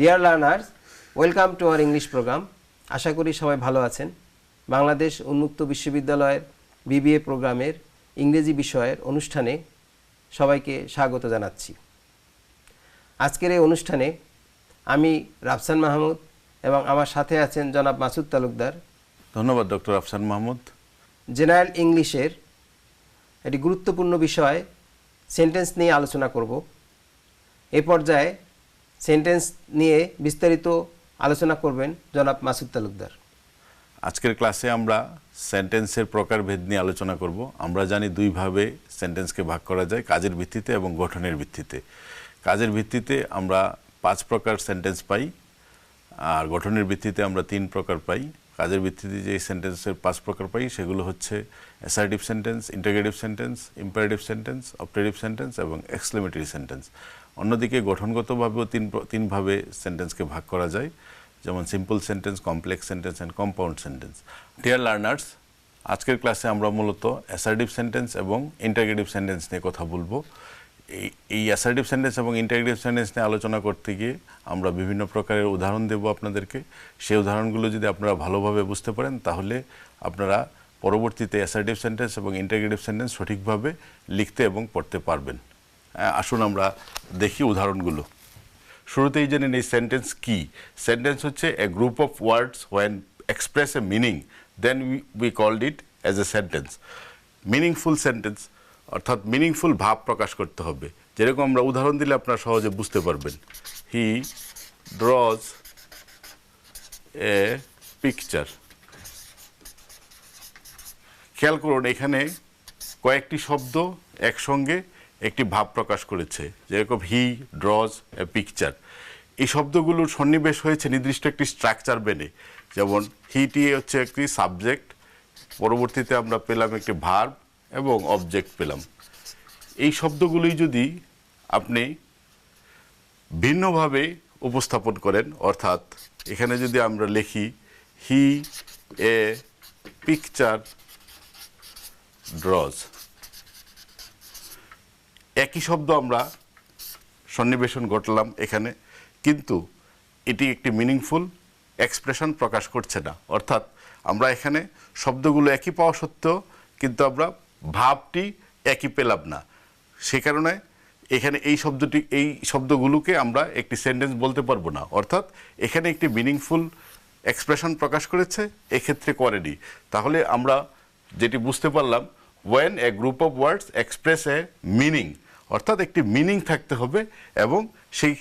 Dear learners welcome to our English programme আশা করি সবাই ভালো আছেন। বাংলাদেশ উন্মুক্ত বিশ্ববিদ্যালয়ের বিবিএ প্রোগ্রামের ইংরেজি বিষয়ের অনুষ্ঠানে সবাইকে স্বাগত জানাচ্ছি। আজকের এই অনুষ্ঠানে আমি রাফসান মাহমুদ এবং আমার সাথে আছেন জনাব মাসুদ তালুকদার। ধন্যবাদ ডক্টর আফসান মাহমুদ। জেনারেল ইংলিশের একটি গুরুত্বপূর্ণ বিষয় সেন্টেন্স নিয়ে আলোচনা করব। এ পর্যায়ে সেন্টেন্স নিয়ে বিস্তারিত আলোচনা করবেন জনাব মাসুদ তালুকদার। আজকের ক্লাসে আমরা সেন্টেন্সের প্রকারভেদ নিয়ে আলোচনা করব। আমরা জানি দুইভাবে সেন্টেন্সকে ভাগ করা যায়, কাজের ভিত্তিতে এবং গঠনের ভিত্তিতে। কাজের ভিত্তিতে আমরা পাঁচ প্রকার সেন্টেন্স পাই, আর গঠনের ভিত্তিতে আমরা তিন প্রকার পাই। কাজের ভিত্তিতে যে সেন্টেন্সের পাঁচ প্রকার পাই, সেগুলো হচ্ছে assertive sentence interrogative sentence imperative sentence optative sentence এবং এক্সক্লেমেটরি সেন্টেন্স অন্যদিকে গঠনগতভাবেও তিন তিনভাবে সেন্টেন্সকে ভাগ করা যায়। যেমন simple sentence complex sentence and compound sentence dear learners আজকের ক্লাসে আমরা মূলত অ্যাসার্টিভ সেন্টেন্স এবং ইন্টাগ্রেটিভ সেন্টেন্স নিয়ে কথা বলব। এই এই অ্যাসার্টিভ সেন্টেন্স এবং ইন্টাগ্রেটিভ সেন্টেন্স নিয়ে আলোচনা করতে গিয়ে আমরা বিভিন্ন প্রকারের উদাহরণ দেব আপনাদেরকে। সেই উদাহরণগুলো যদি আপনারা ভালোভাবে বুঝতে পারেন, তাহলে আপনারা পরবর্তীতে অ্যাসার্টিভ সেন্টেন্স এবং ইন্টাগ্রেটিভ সেন্টেন্স সঠিকভাবে লিখতে এবং পড়তে পারবেন। আসুন আমরা দেখি উদাহরণগুলো। শুরুতেই জেনে নেই সেন্টেন্স কি। সেন্টেন্স হচ্ছে a group of words when express a meaning then we called it as a sentence meaningful sentence অর্থাৎ মিনিংফুল ভাব প্রকাশ করতে হবে। যেরকম আমরা উদাহরণ দিলে আপনারা সহজে বুঝতে পারবেন। হি ড্রজ এ পিকচার খেয়াল করুন, এখানে কয়েকটি শব্দ একসঙ্গে একটি ভাব প্রকাশ করেছে। যেরকম হি ড্রজ এ পিকচার এই শব্দগুলোর সন্নিবেশ হয়েছে নির্দিষ্ট একটি স্ট্রাকচার মেনে যেমন হিটি হচ্ছে একটি সাবজেক্ট পরবর্তীতে আমরা পেলাম একটি ভার্ব এবং অবজেক্ট পেলাম। এই শব্দগুলি যদি আপনি ভিন্নভাবে উপস্থাপন করেন, অর্থাৎ এখানে যদি আমরা লিখি হি এ পিকচার ড্রজ একই শব্দ আমরা সন্নিবেশন ঘটলাম এখানে, কিন্তু এটি একটি মিনিংফুল এক্সপ্রেশন প্রকাশ করছে না। অর্থাৎ আমরা এখানে শব্দগুলো একই পাওয়া সত্ত্বেও কিন্তু আমরা ভাবটি একই পেলাম না। সে কারণে এখানে এই শব্দটি, এই শব্দগুলোকে আমরা একটি সেন্টেন্স বলতে পারব না। অর্থাৎ এখানে একটি মিনিংফুল এক্সপ্রেশন প্রকাশ করেছে, এক্ষেত্রে করেনি। তাহলে আমরা যেটি বুঝতে পারলাম when a group of words express a meaning অর্থাৎ একটি মিনিং থাকতে হবে এবং সেই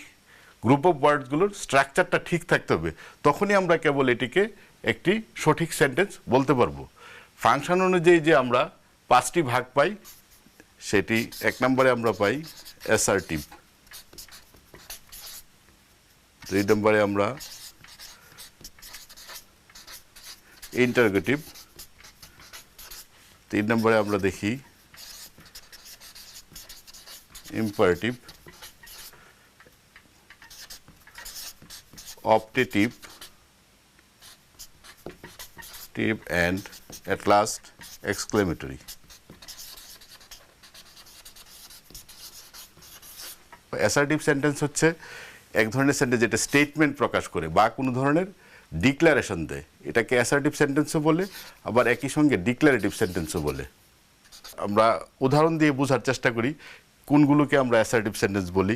গ্রুপ অফ ওয়ার্ডসগুলোর স্ট্রাকচারটা ঠিক থাকতে হবে, তখনই আমরা কেবল এটিকে একটি সঠিক সেন্টেন্স বলতে পারব। ফাংশন অনুযায়ী যে আমরা পাঁচটি ভাগ পাই, সেটি এক নম্বরে আমরা পাই অ্যাসার্টিভ দুই নম্বরে আমরা ইন্টারগেটিভ তিন নম্বরে আমরা দেখি imperative optative টিভ and at last exclamatory assertive sentence হচ্ছে, এক ধরনের সেন্টেন্স যেটা স্টেটমেন্ট প্রকাশ করে বা কোনো ধরনের ডিক্লারেশন দেয়। এটাকে অ্যাসার্টিভ সেন্টেন্সও বলে, আবার একই সঙ্গে ডিক্লারেটিভ সেন্টেন্সও বলে। আমরা উদাহরণ দিয়ে বোঝার চেষ্টা করি, কোনগুলোকে আমরা অ্যাসার্টিভ সেন্টেন্স বলি।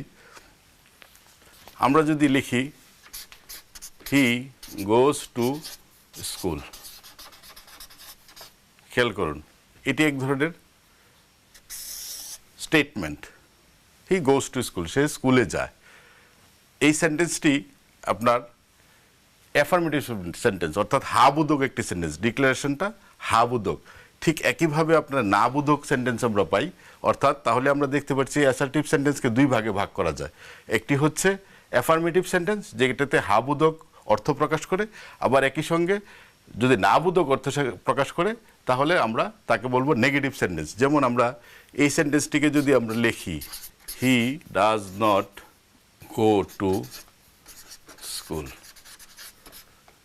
আমরা যদি লিখি হি গোজ টু স্কুল খেয়াল করুন, এটি এক ধরনের statement he goes to school সে স্কুলে যায়। এই সেন্টেন্সটি আপনার অ্যাফার্মেটিভ সেন্টেন্স অর্থাৎ হা বোধক একটি সেন্টেন্স ডিক্লারেশনটা হা বোধক ঠিক একইভাবে আপনার না বোধক সেন্টেন্স আমরা পাই, অর্থাৎ তাহলে আমরা দেখতে পাচ্ছি অ্যাসার্টিভ সেন্টেন্সকে দুই ভাগে ভাগ করা যায়। একটি হচ্ছে অ্যাফার্মেটিভ সেন্টেন্স যেটাতে হা বোধক অর্থ প্রকাশ করে, আবার একই সঙ্গে যদি না বোধক অর্থ প্রকাশ করে, তাহলে আমরা তাকে বলব নেগেটিভ সেন্টেন্স যেমন আমরা এই সেন্টেন্সটিকে যদি আমরা লিখি he does not go to school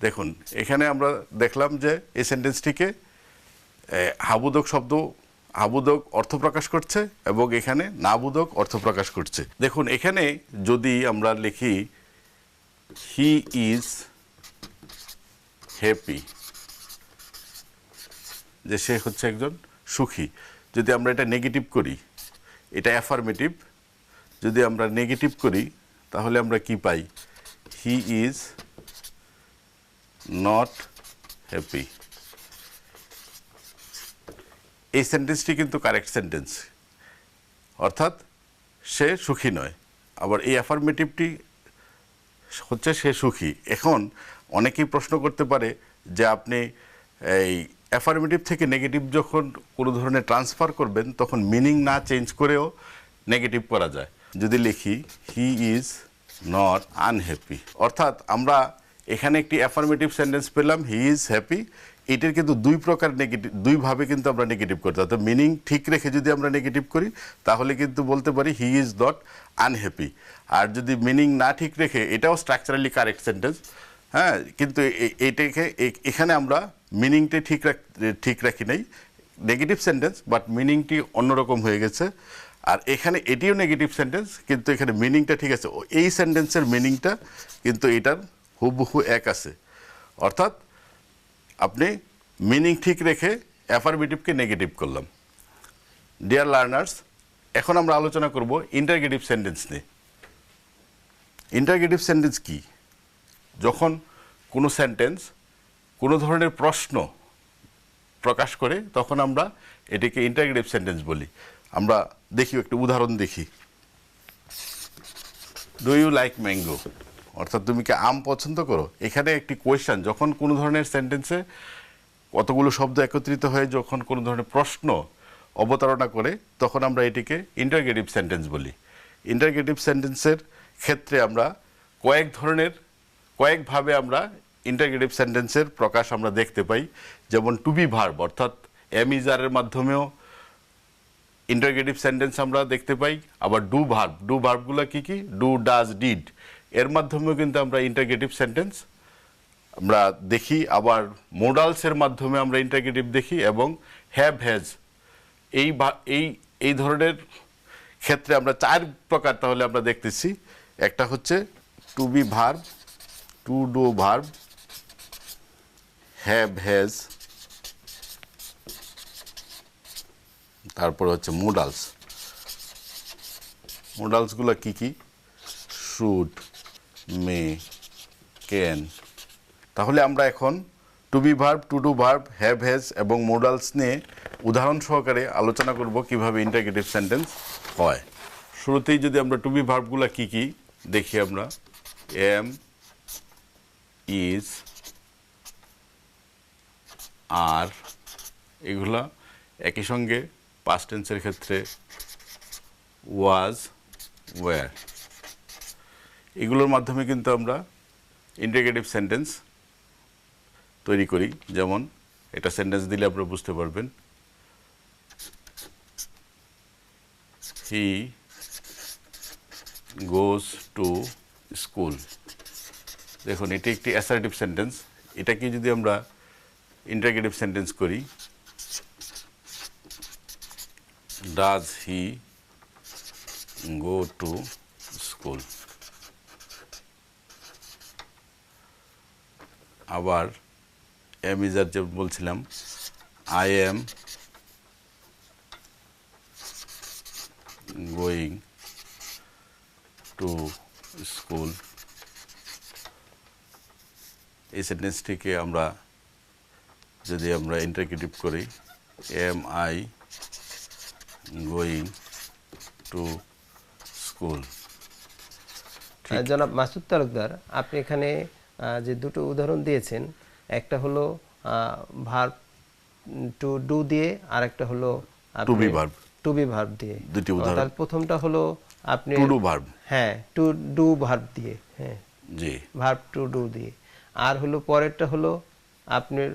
দেখুন, এখানে আমরা দেখলাম যে এই সেন্টেন্সটিকে হাবুদক শব্দ, হাবুদক অর্থ প্রকাশ করছে এবং এখানে নাবুদক অর্থ প্রকাশ করছে। দেখুন, এখানে যদি আমরা লিখি হি ইজ হ্যাপি যে সে হচ্ছে একজন সুখী। যদি আমরা এটা নেগেটিভ করি, এটা অ্যাফার্মেটিভ যদি আমরা নেগেটিভ করি, তাহলে আমরা কি পাই? হি ইজ নট হ্যাপি এই সেন্টেন্সটি কিন্তু কারেক্ট সেন্টেন্স অর্থাৎ সে সুখী নয়। আবার এই অ্যাফার্মেটিভটি হচ্ছে সে সুখী। এখন অনেকেই প্রশ্ন করতে পারে যে আপনি এই অ্যাফার্মেটিভ থেকে নেগেটিভ যখন কোনো ধরনের ট্রান্সফার করবেন, তখন মিনিং না চেঞ্জ করেও নেগেটিভ করা যায়। যদি লিখি হি ইজ নট আনহ্যাপি অর্থাৎ আমরা এখানে একটি অ্যাফার্মেটিভ সেন্টেন্স পেলাম হি ইজ হ্যাপি এটার কিন্তু দুই প্রকার নেগেটিভ দুইভাবে কিন্তু আমরা নেগেটিভ করতে তো মিনিং ঠিক রেখে যদি আমরা নেগেটিভ করি, তাহলে কিন্তু বলতে পারি হি ইজ নট আনহ্যাপি আর যদি মিনিং না ঠিক রেখে, এটাও স্ট্রাকচারালি কারেক্ট সেন্টেন্স হ্যাঁ কিন্তু এটাকে এখানে আমরা মিনিংটা ঠিক রাখ, ঠিক রাখি নাই। নেগেটিভ সেন্টেন্স বাট মিনিংটি অন্যরকম হয়ে গেছে। আর এখানে এটিও নেগেটিভ সেন্টেন্স কিন্তু এখানে মিনিংটা ঠিক আছে। এই সেন্টেন্সের মিনিংটা কিন্তু এটার হুবহু এক আছে। অর্থাৎ আপনি মিনিং ঠিক রেখে অ্যাফারমেটিভকে নেগেটিভ করলাম। ডিয়ার লার্নার্স এখন আমরা আলোচনা করব ইন্টারগেটিভ সেন্টেন্স নিয়ে। ইন্টারগেটিভ সেন্টেন্স কি? যখন কোনো সেন্টেন্স কোনো ধরনের প্রশ্ন প্রকাশ করে, তখন আমরা এটিকে ইন্টারগেটিভ সেন্টেন্স বলি। আমরা দেখি, একটু উদাহরণ দেখি। ডু ইউ লাইক ম্যাঙ্গো অর্থাৎ তুমি কি আম পছন্দ করো? এখানে একটি কোয়েশ্চেন যখন কোনো ধরনের সেন্টেন্সে কতগুলো শব্দ একত্রিত হয়ে যখন কোনো ধরনের প্রশ্ন অবতারণা করে, তখন আমরা এটিকে ইন্টারগেটিভ সেন্টেন্স বলি। ইন্টারগেটিভ সেন্টেন্সের ক্ষেত্রে আমরা কয়েক ধরনের, কয়েকভাবে আমরা ইন্টারগেটিভ সেন্টেন্সের প্রকাশ আমরা দেখতে পাই। যেমন টু বি ভার্ব অর্থাৎ এমিজারের মাধ্যমেও ইন্টারগেটিভ সেন্টেন্স আমরা দেখতে পাই, আবার ডু ভার্ব ডু ভার্বগুলো কী কী? ডু ডাজ ডিড এর মাধ্যমেও কিন্তু আমরা ইন্টারগেটিভ সেন্টেন্স আমরা দেখি, আবার মোডালসের মাধ্যমে আমরা ইন্টারগেটিভ দেখি, এবং হ্যাভ হ্যাজ এই এই এই ধরনের ক্ষেত্রে আমরা চার প্রকার তাহলে আমরা দেখতেছি। একটা হচ্ছে to be verb to do verb have has তারপর হচ্ছে মোডালস মোডালসগুলো কি কি? শুড মে ক্যান তাহলে আমরা এখন to be verb to do verb have has এবং মোডালস নিয়ে উদাহরণ সহকারে আলোচনা করব কীভাবে ইন্টারগেটিভ সেন্টেন্স হয়। শুরুতেই যদি আমরা টু বি ভার্বগুলো কি কি দেখি আমরা। এম ইজ আর এগুলা একই সঙ্গে পাস্ট টেন্সের ক্ষেত্রে ওয়াজ ওয়্যার এগুলোর মাধ্যমে কিন্তু আমরা ইন্টিগ্রেটিভ সেন্টেন্স তৈরি করি। যেমন, এটা সেন্টেন্স দিলে আপনারা বুঝতে পারবেন। হি গোজ টু স্কুল দেখুন, এটি একটি অ্যাসার্টিভ সেন্টেন্স এটাকে যদি আমরা ইন্টারগেটিভ সেন্টেন্স করি does he go to school আবার এম ইজার যে বলছিলাম I am going to school এই সেন্টেন্সটিকে আমরা যদি আমরা ইন্টারগ্রেটিভ করি am I going to school জনাব মাসুদ তালুকদার আপনি এখানে যে দুটো উদাহরণ দিয়েছেন একটা হলো ভার্ব টু ডু দিয়ে আর একটা হলো To be verb। To be verb দিয়ে দুটি উদাহরণ। অর্থাৎ প্রথমটা হলো আপনি To do verb। হ্যাঁ টু ডু ভার্ব দিয়ে হ্যাঁ জি ভার্ব টু ডু দিয়ে আর হলো পরেরটা হলো আপনার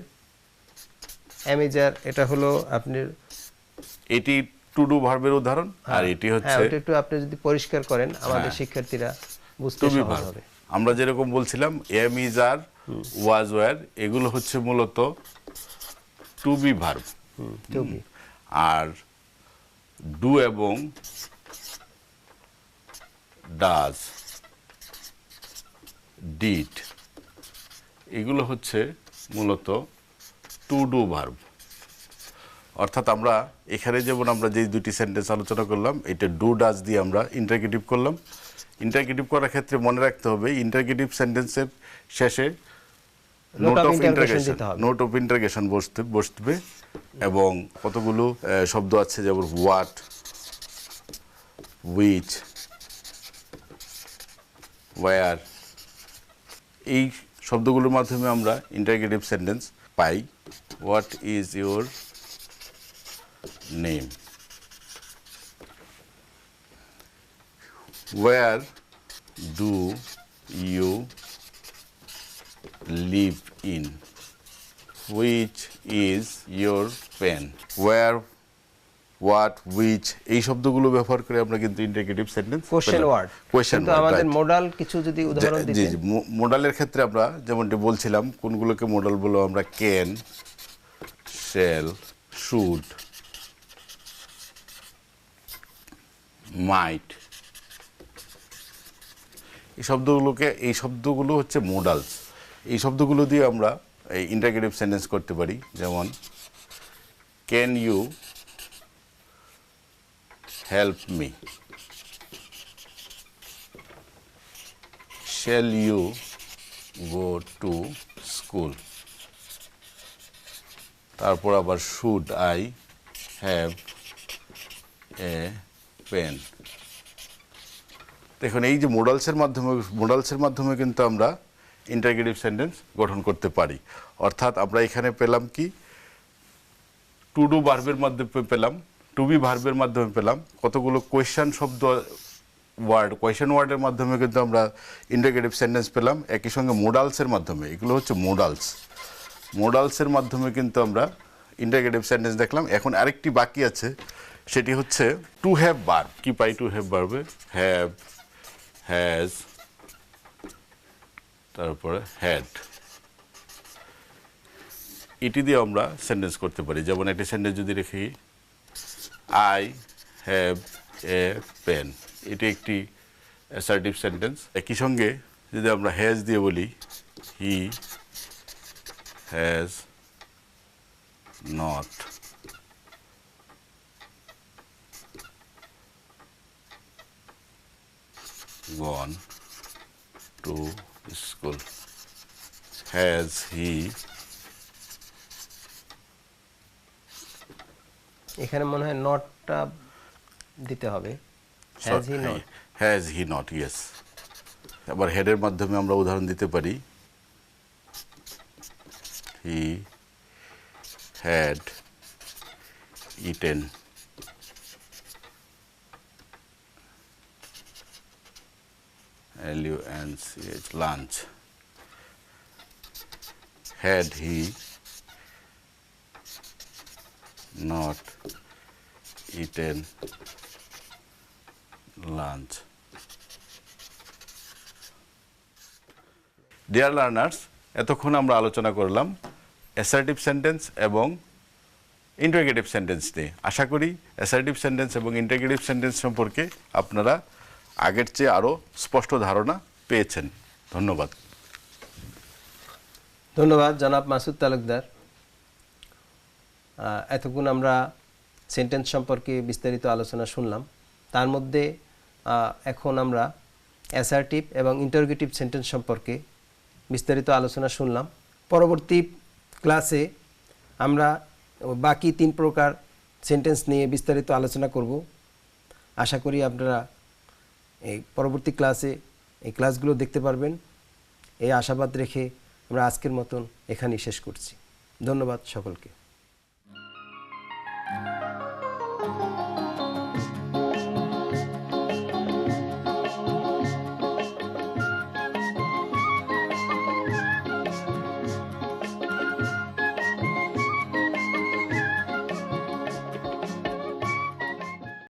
অ্যামেজার এটা হলো আপনার এটি টু ডু ভার্বের উদাহরণ আর এটি হ্যাঁ হচ্ছে একটু আপনি যদি পরিষ্কার করেন আমাদের হ্যাঁ। শিক্ষার্থীরা বুঝতে সহজ হবে। আমরা যেরকম বলছিলাম am is are was were এগুলো হচ্ছে মূলত টু বি ভার্ব আর ডু এবং ডাজ ডিড এগুলো হচ্ছে মূলত টু ডু ভার্ব অর্থাৎ আমরা এখানে যেমন আমরা যে দুটি সেন্টেন্স আলোচনা করলাম এটা ডু ডাজ দিয়ে আমরা ইন্টারগেটিভ করলাম। ইন্টারগেটিভ করার ক্ষেত্রে মনে রাখতে হবে ইন্টারগেটিভ সেন্টেন্সের শেষে note of interrogation note of interrogation বসতে বসবে এবং কতগুলো শব্দ আছে যেমন হোয়াট উইচ ওয়ার এই শব্দগুলোর মাধ্যমে আমরা interrogative sentence pi. What is your name where do you live in? Which is your pen? Where what which? এই শব্দগুলো ব্যবহার করে আমরা কিন্তু interrogative sentence question word question কিন্তু আমাদের মডাল কিছু যদি উদাহরণ জি দিতে জি মো- মোডালের ক্ষেত্রে আমরা যেমনটি বলছিলাম কোনগুলোকে মোডাল বলো আমরা ক্যান শেল শুড মাইট এই শব্দগুলোকে, এই শব্দগুলো হচ্ছে মোডালস এই শব্দগুলো দিয়ে আমরা এই ইন্টারগেটিভ সেন্টেন্স করতে পারি, যেমন can you help me shall you go to school তারপর আবার should I have a pen. দেখুন, এই যে মোডালসের মাধ্যমে মোডালসের মাধ্যমে কিন্তু আমরা ইন্টারগেটিভ সেন্টেন্স গঠন করতে পারি। অর্থাৎ আমরা এখানে পেলাম কি? টু ডু ভার্বের মাধ্যমে পেলাম টু বি ভার্বের মাধ্যমে পেলাম। কতগুলো কোয়েশ্চান শব্দ ওয়ার্ড কোয়েশ্চেন ওয়ার্ডের মাধ্যমে কিন্তু আমরা ইন্টারগেটিভ সেন্টেন্স পেলাম। একই সঙ্গে মোডালসের মাধ্যমে, এগুলো হচ্ছে মোডালস মোডালসের মাধ্যমে কিন্তু আমরা ইন্টারগেটিভ সেন্টেন্স দেখলাম। এখন আরেকটি বাকি আছে। সেটি হচ্ছে টু হ্যাভ বার কি পাই টু হ্যাভ বারবে হ্যাভ হ্যাজ তারপরে হ্যাড এটি দিয়ে আমরা সেন্টেন্স করতে পারি। যেমন একটি সেন্টেন্স যদি রেখি আই হ্যাভ এ পেন এটি একটি অ্যাসার্টিভ সেন্টেন্স একই সঙ্গে যদি আমরা হ্যাজ দিয়ে বলি he has not gone to school. Has he এখানে মনে হয় নটটা দিতে হবে। Has he not has he not yes আবার হেডের মাধ্যমে আমরা উদাহরণ দিতে পারি। He had eaten L U N C H lunch. Had he not eaten lunch? Dear learners এতক্ষণ আমরা আলোচনা করলাম অ্যাসার্টিভ সেন্টেন্স এবং ইন্টারগেটিভ সেন্টেন্স নিয়ে আশা করি অ্যাসার্টিভ সেন্টেন্স এবং ইন্টারগেটিভ সেন্টেন্স সম্পর্কে আপনারা আগের চেয়ে আরও স্পষ্ট ধারণা পেয়েছেন। ধন্যবাদ। ধন্যবাদ, জনাব মাসুদ তালুকদার। এতক্ষণ আমরা সেন্টেন্স সম্পর্কে বিস্তারিত আলোচনা শুনলাম। তার মধ্যে এখন আমরা অ্যাসার্টিভ এবং ইন্টারগেটিভ সেন্টেন্স সম্পর্কে বিস্তারিত আলোচনা শুনলাম। পরবর্তী ক্লাসে আমরা বাকি তিন প্রকার সেন্টেন্স নিয়ে বিস্তারিত আলোচনা করব। আশা করি আপনারা এই পরবর্তী ক্লাসে এই ক্লাসগুলো দেখতে পারবেন। এই আশাবাদ রেখে আমরা আজকের মতন এখানেই শেষ করছি। ধন্যবাদ সকলকে।